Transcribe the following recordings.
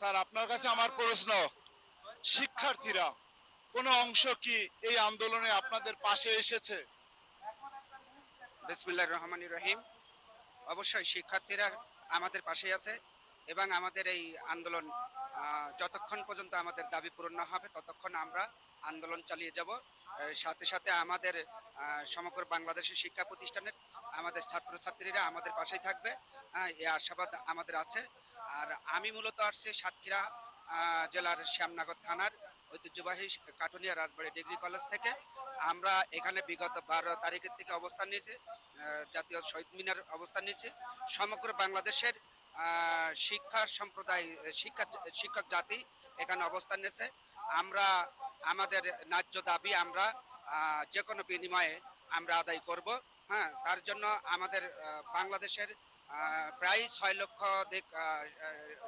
Sir আপনার কাছে আমার প্রশ্ন। শিক্ষার্থীরা কোনো অংশ কি এই আন্দোলনে আপনাদের পাশে এসেছে? অবশ্যই শিক্ষার্থীরা আমাদের পাশেই আছে এবং আমাদের এই আন্দোলন যতক্ষণ পর্যন্ত আমাদের দাবি পূরণ না হবে ততক্ষণ আমরা আন্দোলন চালিয়ে যাব। সাথে সাথে আমাদের সমগ্র বাংলাদেশের শিক্ষা প্রতিষ্ঠানের আমাদের ছাত্রছাত্রীরা আমাদের পাশেই থাকবে। হ্যাঁ, এই আশাবাদ আমাদের আছে। আর আমি মূলত আসছি সাতক্ষীরা জেলার শ্যামনগর থানার ঐতিহ্যবাহী কাটুনিয়া রাজবাড়ি ডিগ্রি কলেজ থেকে। আমরা এখানে বিগত বারো তারিখের থেকে অবস্থান নিয়েছি জাতীয় শহীদ মিনার অবস্থান নিয়েছি। সমগ্র বাংলাদেশের শিক্ষা সম্প্রদায়, শিক্ষা, শিক্ষক জাতি এখানে অবস্থান নিয়েছে। আমরা, আমাদের ন্যায্য দাবি আমরা যে কোনো বিনিময়ে আমরা আদায় করব হ্যাঁ তার জন্য আমাদের বাংলাদেশের প্রায় ছয় লক্ষ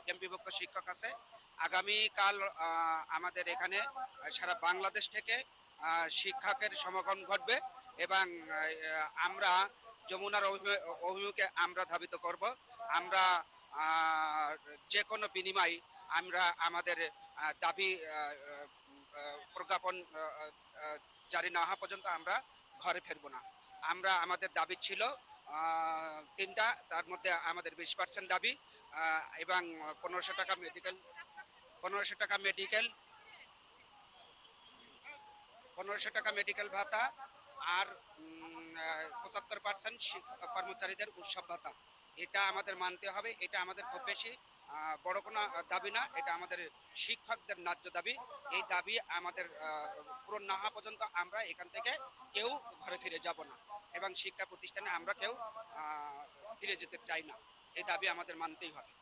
এমপিভুক্ত শিক্ষক আছে। আগামীকাল আমাদের এখানে সারা বাংলাদেশ থেকে শিক্ষকের সমাগম ঘটবে এবং আমরা যমুনার অভিমু- অভিমুখে আমরা ধাবিত করব। আমরা যে কোনো বিনিময় আমরা আমাদের দাবি প্রজ্ঞাপন জারি না হওয়া পর্যন্ত আমরা ঘরে ফিরবো না। আমরা, আমাদের দাবি ছিল তিনটা, তার মধ্যে আমাদের বিশ পার্সেন্ট দাবি এবং পনেরোশো টাকা মেডিকেল পনেরোশো টাকা মেডিকেল পনেরোশো টাকা মেডিকেল ভাতা আর পঁচাত্তর পার্সেন্ট কর্মচারীদের উৎসব ভাতা। এটা আমাদের মানতে হবে, এটা আমাদের খুব বেশি। বড় কোনো দাবি না, এটা আমাদের শিক্ষকদের ন্যায্য দাবি। এই দাবি আমাদের পূরণ না হওয়া পর্যন্ত আমরা এখান থেকে কেউ ঘরে ফিরে যাব না এবং শিক্ষা প্রতিষ্ঠানে আমরা কেউ ফিরে যেতে চাই না। এই দাবি আমাদের মানতেই হবে।